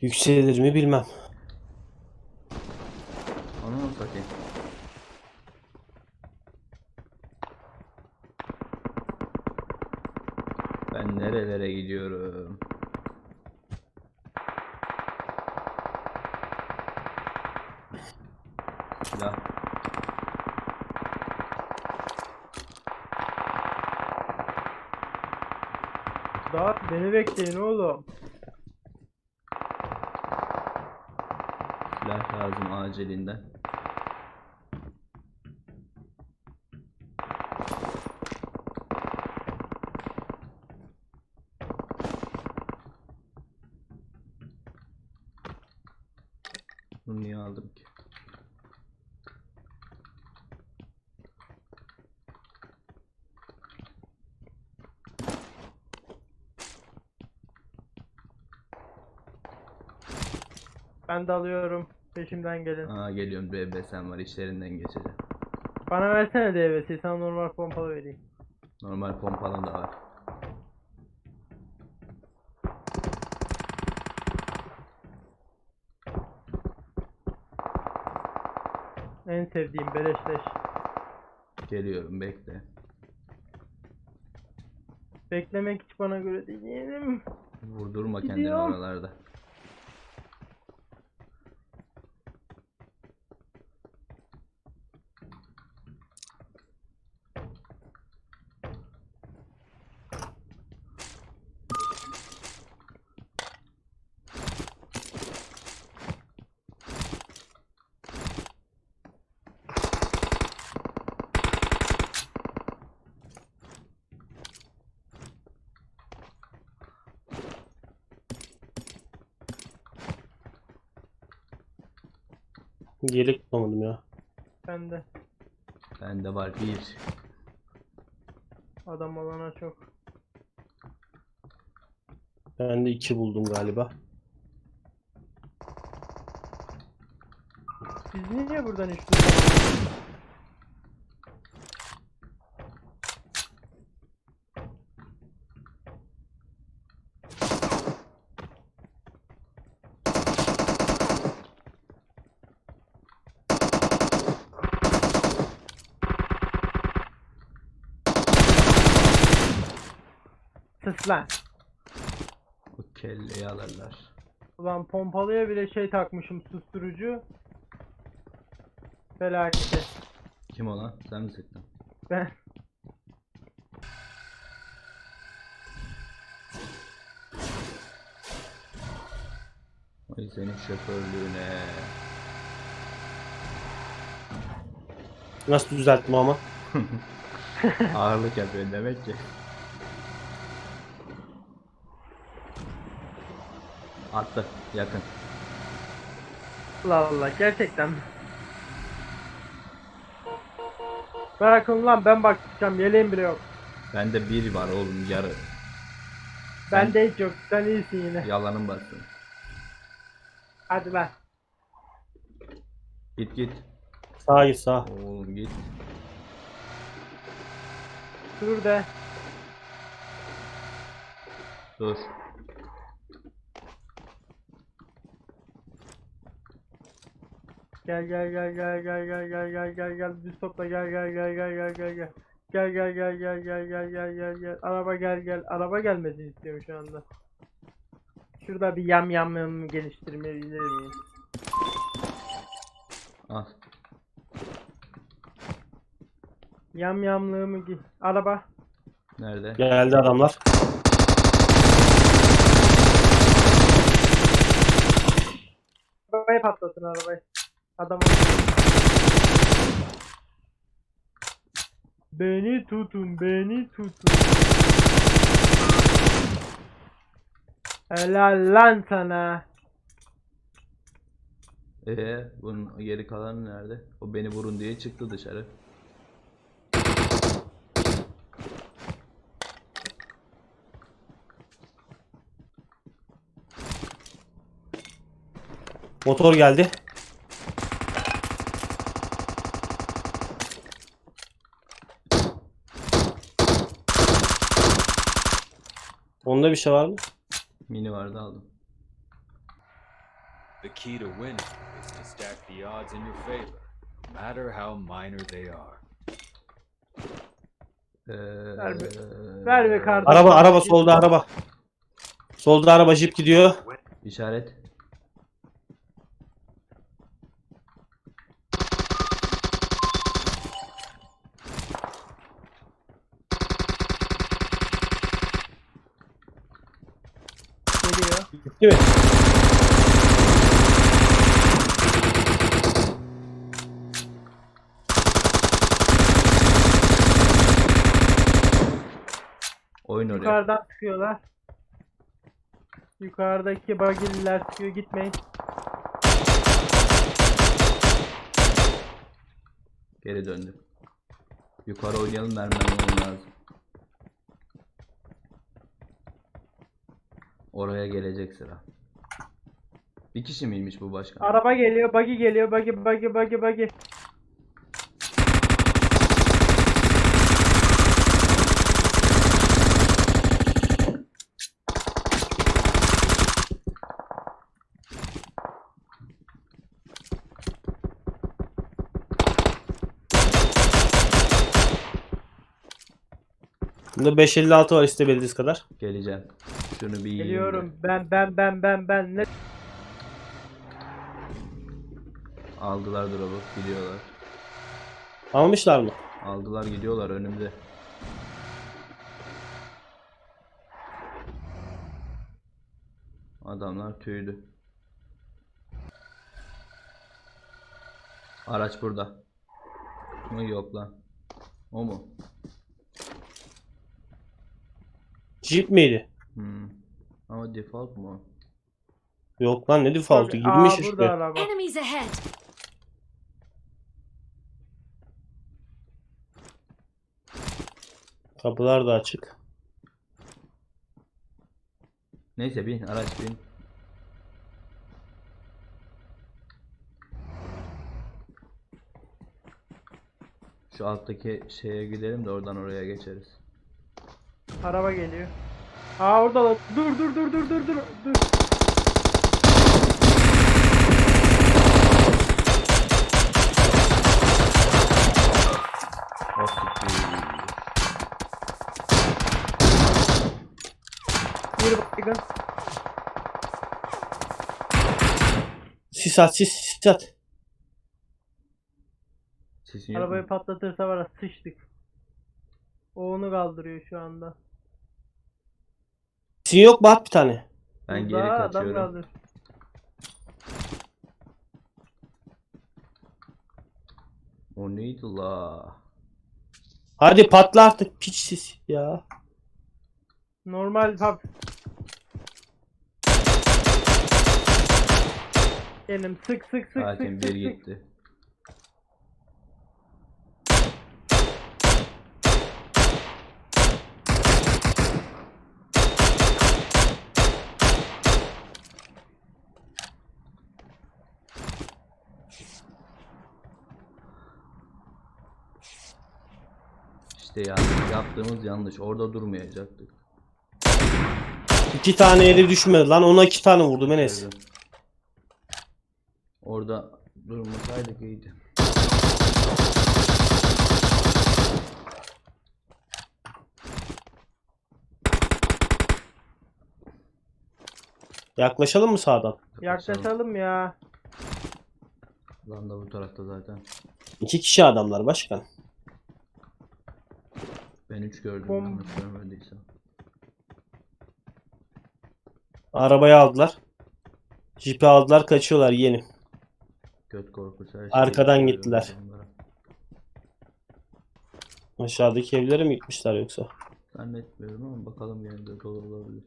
Yükselir mi bilmem. Onu mu satayım? Ben nerelere gidiyorum? Silah. Daha beni bekleyin oğlum. Lazım acilinden. Bunu niye aldım ki? Ben de alıyorum. Peşimden gelin. Aa geliyorum BBS'm var işlerinden geçeceğim. Bana versene DVS'yi sana normal pompalı vereyim. Normal pompalım da var. En sevdiğim beleşleş. Geliyorum bekle. Beklemek hiç bana göre değil yeğenim. Vurdurma kendini Gidiyorum. oralarda. Yelek bulamadım ya. Ben de. Bende var bir. Adam olana çok. Ben de iki buldum galiba. Biz niye buradan hiç? Sus lan. Bu kelleyi alırlar. Ulan pompalıya bile şey takmışım susturucu. Felaketi. Kim o lan? Sen mi sıktın? Ben Ay senin şoförlüğüne. Nasıl düzelttim ama? Ağırlık yapıyorsun demek ki. Attı. Yakın. Allah Allah gerçekten mi? Bırakın lan ben bakacağım yeleğim bile yok. Bende bir var oğlum yarı. Bende hiç yok sen iyisin yine. Yalanın bassın. Hadi lan. Git git. Sağa git sağa. Oğlum git. Dur de. Dur. Gel gel gel gel gel gel gel gel gel gel düz topla gel gel gel gel gel gel gel. Gel gel gel gel gel gel gel gel gel. Araba gel gel. Araba gelmesini istiyorum şu anda. Şurada bir yam yam yam geliştirmeyebilir miyim? Al. Yam yamlığımı gi- Araba. Nerede? Geldi adamlar. Arabayı patlatın arabayı. Adam Beni tutun, beni tutun. Helal lan sana. Ee, bunun geri kalanı nerede? O beni vurun diye çıktı dışarı. Motor geldi. Onda bir şey var mı? Mini vardı aldım. The key to winning is to stack the odds in your favor, no matter how minor they are. Ee, Ver be- ver be kardeşim. Araba araba solda araba. Solda araba jip gidiyor. İşaret. Geliyor. Gitti mi? Oyun oraya. Yukarıdan çıkıyorlar. Yukarıdaki bagiller çıkıyor gitmeyin. Geri döndüm. Yukarı oynayalım almam lazım. Oraya gelecek sıra. Bir kişi miymiş bu başkan? Araba geliyor, buggy geliyor, buggy buggy buggy buggy. Bunda 556 var istemediğiniz kadar. Geleceğim. Şunu bir yiyeyim. Geliyorum. Ben ben ben ben ben ne Aldılar drop'u. Gidiyorlar. Almışlar mı? Aldılar gidiyorlar önümde. Adamlar tüydü. Araç burada. Mı yok lan. O mu? Jeep miydi? Ama default mu? Yok lan ne default'u Aa girmiş burada işte. araba. Enemies ahead! Kapılar da açık. Neyse bin araç bin. Şu alttaki şeye gidelim de oradan oraya geçeriz. Araba geliyor. Aa orada da. Dur dur dur dur dur dur. Dur. Bir. Sis at sis sis at. Sesin yok Arabayı mu? patlatırsa var ya sıçtık. O onu kaldırıyor şu anda. Sin yok mu at bir tane. Ben geri adam kaçıyorum. kaldırıyor. O neydi la? Hadi patla artık piç sis ya. Normal hap. Benim sık sık sık Hakim sık bir sık sık. gitti. İşte yani yaptığımız yanlış. Orada durmayacaktık. İki tane yedi düşmedi lan ona iki tane vurdum Enes. Evet. Orada durmasaydık iyiydi. Yaklaşalım mı sağdan? Yaklaşalım ya. Lan da bu tarafta zaten. İki kişi adamlar başkan. Ben 3 gördüm Bom- yanlış görmediysem. Arabayı aldılar. Jeep'i aldılar kaçıyorlar yeğenim. Göt korkusu her şey. Arkadan gittiler. onlara. Aşağıdaki evlere mi gitmişler yoksa? Zannetmiyorum ama bakalım gene de dolu olabilir.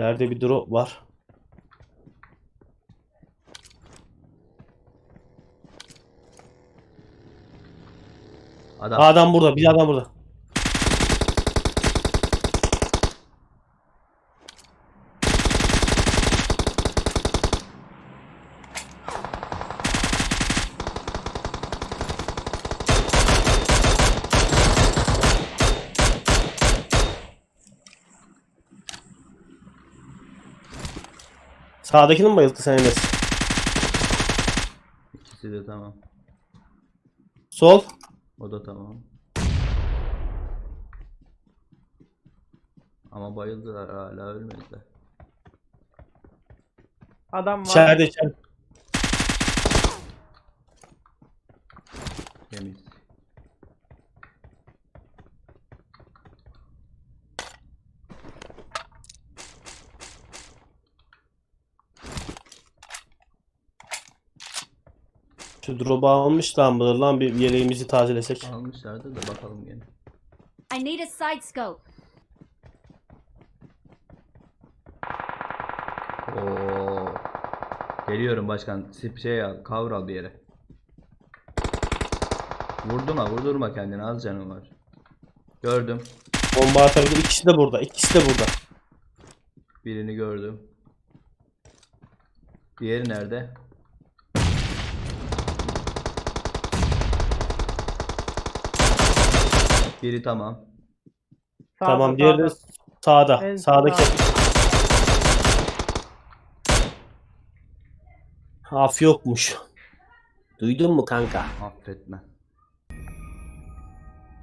İleride bir drop var. Adam Adam burada, bir adam burada. Sağdakini mi bayılttı sen Enes? İkisi de tamam. Sol. O da tamam. Ama bayıldılar hala ölmediler. Adam var. İçeride içeride. Temiz. Şu drop'u almış lan bu lan bir yeleğimizi tazelesek. Almışlardı da bakalım gene. I need a side scope. Oo. Geliyorum başkan. Sip şey al, cover al bir yere. Vurdurma, vurdurma kendini. Az canım var. Gördüm. Bomba atabilir. İkisi de burada. İkisi de burada. Birini gördüm. Diğeri nerede? Biri tamam. Sağda, tamam diğeri de sağda. sağda. En Sağdaki. sağda. Af yokmuş. Duydun mu kanka? Affetme.